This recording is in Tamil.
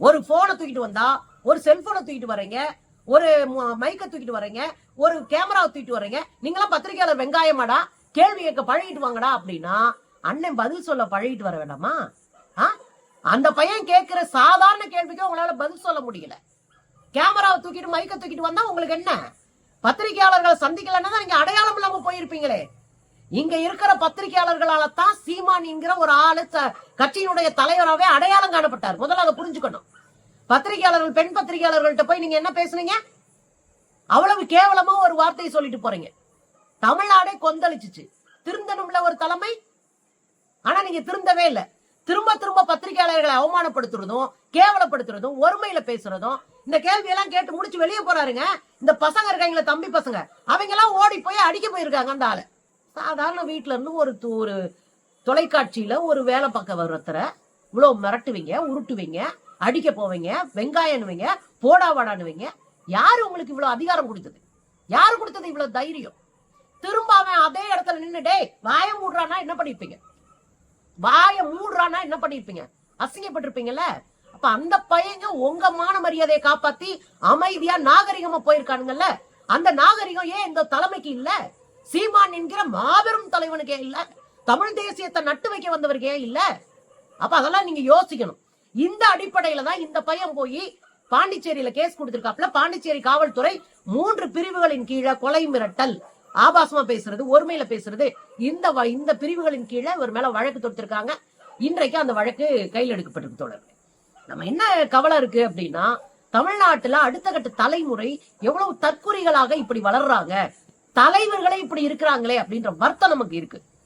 ஒரு போனை தூக்கிட்டு வந்தா ஒரு செல்போனை தூக்கிட்டு வரீங்க ஒரு மைக்கை தூக்கிட்டு வரீங்க ஒரு கேமராவை தூக்கிட்டு வரீங்க நீங்களாம் பத்திரிகையாளர் வெங்காயமாடா கேள்வி கேட்க பழகிட்டு வாங்கடா அப்படின்னா அண்ணன் பதில் சொல்ல பழகிட்டு வர வேண்டாமா? ஆ? அந்த பையன் கேட்கிற சாதாரண கேள்விக்கு உங்களால பதில் சொல்ல முடியல. கேமராவை தூக்கிட்டு மைக்கை தூக்கிட்டு வந்தா உங்களுக்கு என்ன? பத்திரிகையாளர்களை சந்திக்கலன்னா தான் நீங்க அடையாளம் இல்லாம போயிருப்பீங்களே. இங்க இருக்கிற பத்திரிகையாளர்களால தான் சீமான் என்கிற ஒரு ஆளு கட்சியினுடைய தலைவராகவே அடையாளம் காணப்பட்டார். முதல்ல அதை புரிஞ்சுக்கணும். பத்திரிகையாளர்கள் பெண் பத்திரிகையாளர்கள்ட்ட போய் நீங்க என்ன பேசுனீங்க? அவ்வளவு கேவலமா ஒரு வார்த்தையை சொல்லிட்டு போறீங்க. தமிழ்நாடே கொந்தளிச்சுச்சு. திருந்தனும்ல ஒரு தலைமை? ஆனா நீங்க திருந்தவே இல்லை. திரும்ப திரும்ப பத்திரிகையாளர்களை அவமானப்படுத்துறதும் கேவலப்படுத்துறதும் ஒருமையில பேசுறதும் இந்த கேள்வியெல்லாம் கேட்டு முடிச்சு வெளியே போறாருங்க. இந்த பசங்க இருக்காங்களே தம்பி பசங்க அவங்க எல்லாம் ஓடி போய் அடிக்க போயிருக்காங்க அந்த ஆளு. சாதாரண வீட்ல இருந்து ஒரு ஒரு தொலைக்காட்சியில ஒரு வேலை பார்க்க வர்றத்தர இவ்வளவு மிரட்டுவீங்க உருட்டுவீங்க அடிக்க போவீங்க வெங்காயம்னுவீங்க போடா வாடானுவீங்க யாரு உங்களுக்கு இவ்வளவு அதிகாரம் கொடுத்தது? யாரு கொடுத்தது இவ்வளவு தைரியம்? திரும்ப அவன் அதே இடத்துல நின்னு டேய் வாய மூடுறானா என்ன பண்ணிருப்பீங்க? வாய மூடுறானா என்ன பண்ணிருப்பீங்க? அசிங்கப்பட்டிருப்பீங்கல்ல? அப்ப அந்த பையங்க உங்க மான மரியாதையை காப்பாத்தி அமைதியா நாகரிகமா போயிருக்கானுங்கல்ல? அந்த நாகரிகம் ஏன் இந்த தலைமைக்கு இல்லை? சீமான் என்கிற மாபெரும் தலைவனுக்கே இல்ல. தமிழ் தேசியத்தை நட்டு வைக்க வந்தவருக்கே இல்ல. அப்ப அதெல்லாம் நீங்க யோசிக்கணும். இந்த அடிப்படையில தான் இந்த பையன் போய் பாண்டிச்சேரியில கேஸ் கொடுத்திருக்காப்ல பாண்டிச்சேரி காவல்துறை மூன்று பிரிவுகளின் கீழே கொலை மிரட்டல். ஆபாசமா பேசுறது ஒருமையில பேசுறது. இந்த வ- இந்த பிரிவுகளின் கீழே இவர் மேல வழக்கு தொடுத்திருக்காங்க. இன்றைக்கு அந்த வழக்கு கையில் எடுக்கப்பட்டிருக்கு தொடர்பு நம்ம என்ன கவலை இருக்கு அப்படின்னா தமிழ்நாட்டுல அடுத்த கட்ட தலைமுறை எவ்வளவு தற்குறிகளாக இப்படி வளர்றாங்க. தலைவர்களே இப்படி இருக்கிறாங்களே அப்படின்ற வருத்தம் நமக்கு இருக்கு.